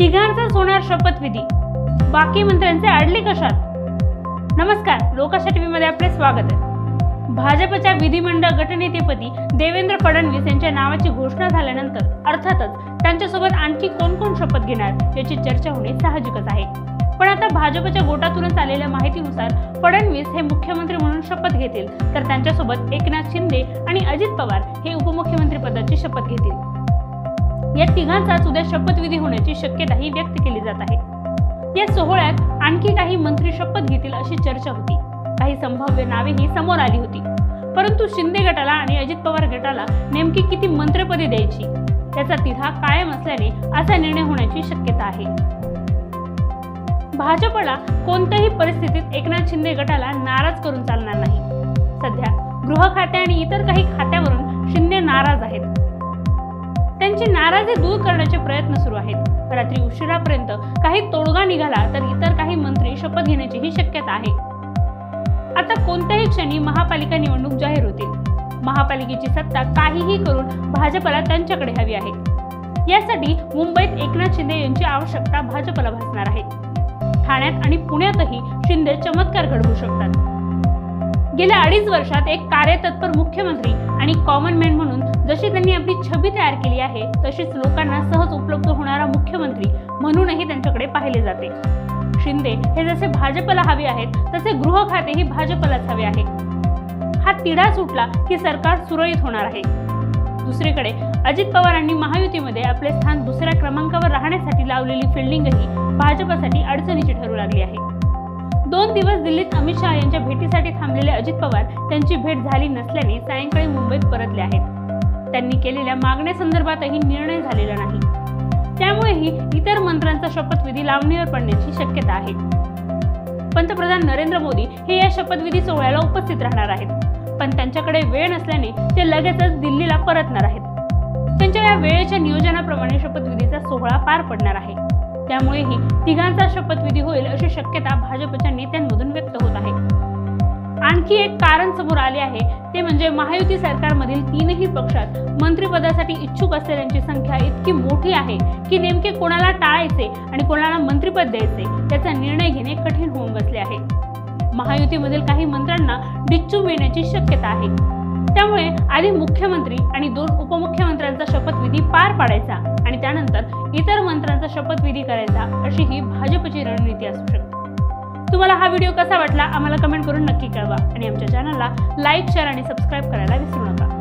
तिघांचा होणार शपथविधी. बाकी मंत्र्यांचे अडले कशात? नमस्कार लोकाशा टीव्हीमध्ये आपले स्वागत आहे. भाजपच्या विधिमंडळ गटनेतेपदी देवेंद्र फडणवीस यांच्या नावाची घोषणा झाल्यानंतर अर्थातच त्यांच्यासोबत आणखी कोण कोण शपथ घेणार याची चर्चा होणे साहजिकच आहे. पण आता भाजपच्या गोटातूनच आलेल्या माहितीनुसार फडणवीस हे मुख्यमंत्री म्हणून शपथ घेतील तर त्यांच्यासोबत एकनाथ शिंदे आणि अजित पवार हे उपमुख्यमंत्री पदाची शपथ घेतील. या तिघांचाच उद्या शपथविधी होण्याची शक्यताही व्यक्त केली जात आहे. या सोहळ्यात आणखी काही मंत्री शपथ घेतील अशी चर्चा होती. काही संभाव्य नावेही समोर आली होती. परंतु शिंदे गटाला आणि अजित पवार गटाला नेमकी किती मंत्रिपदे द्यायची? त्याचा तिढा कायम असल्याने असा निर्णय होण्याची शक्यता आहे. भाजपला कोणत्याही परिस्थितीत एकनाथ शिंदे गटाला नाराज करून चालणार नाही. सध्या गृह खाते आणि इतर काही खात्यावरून शिंदे नाराज आहेत. त्यांची नाराजी दूर करण्याचे प्रयत्न सुरू आहेत. रात्री उशिरापर्यंत काही तोडगा निघाला तर इतर काही मंत्री शपथ घेण्याचीही शक्यता आहे. आता कोणत्याही क्षणी महापालिका निवडणूक जाहीर होतील. महापालिकेची सत्ता काहीही करून भाजपला त्यांच्याकडे हवी आहे. यासाठी मुंबईत एकनाथ शिंदे यांची आवश्यकता भाजपला भासणार आहे. ठाण्यात आणि पुण्यातही शिंदे चमत्कार घडवू शकतात. गेल्या अडीच वर्षात एक कार्यतत्पर मुख्यमंत्री आणि कॉमन मॅन म्हणून जशी त्यांनी आपली छबी तयार केली आहे तशीच लोकांना सहज उपलब्ध होणारा मुख्यमंत्री म्हणूनही त्यांच्याकडे पाहिले जाते. शिंदे हे जसे भाजपला हवे आहेत तसे गृह खातेही भाजपलाच हवे आहे. हा तिढा सुटला की सरकार सुरळीत होणार आहे. दुसरीकडे अजित पवारांनी महायुतीमध्ये आपले स्थान दुसऱ्या क्रमांकावर राहण्यासाठी लावलेली फिल्डिंगही भाजपसाठी अडचणीची ठरू लागली आहे. दोन दिवस दिल्लीत अमित शहा यांच्या भेटीसाठी थांबलेले अजित पवार त्यांची भेट झाली नसल्याने सायंकाळी मुंबईत परतले आहेत. त्यांनी केलेल्या मागण्यासंदर्भातही निर्णय झालेला नाही. त्यामुळेही इतर मंत्र्यांचा शपथविधी लावणीवर पडण्याची शक्यता आहे. पंतप्रधान नरेंद्र मोदी हे या शपथविधी सोहळ्याला उपस्थित राहणार आहेत. पण त्यांच्याकडे वेळ नसल्याने ते लगेचच दिल्लीला परतणार आहेत. त्यांच्या या वेळेच्या नियोजनाप्रमाणे शपथविधीचा सोहळा पार पडणार आहे. त्यामुळेही तिघांचा शपथविधी होईल अशी शक्यता भाजपच्या नेत्यांमधून व्यक्त होत आहे. आणखी एक कारण समोर आले आहे. ते म्हणजे महायुती सरकारमधील तीनही पक्षात मंत्रिपदासाठी इच्छुक असलेल्यांची संख्या इतकी मोठी आहे की नेमके कोणाला टाळायचे आणि कोणाला मंत्रिपद द्यायचे याचा निर्णय घेणे कठीण होऊन बसले आहे. महायुतीमधील काही मंत्र्यांना डिच्चू मिळण्याची शक्यता आहे. त्यामुळे आधी मुख्यमंत्री आणि दोन उपमुख्यमंत्र्यांचा शपथविधी पार पाडायचा आणि त्यानंतर इतर मंत्र्यांचा शपथविधी करायचा अशी ही भाजपची रणनीती असू शकते. तुम्हाला हा व्हिडिओ कसा वाटला आम्हाला कमेंट करून नक्की कळवा. आणि आमच्या चॅनलला लाईक शेअर आणि सबस्क्राईब करायला विसरू नका.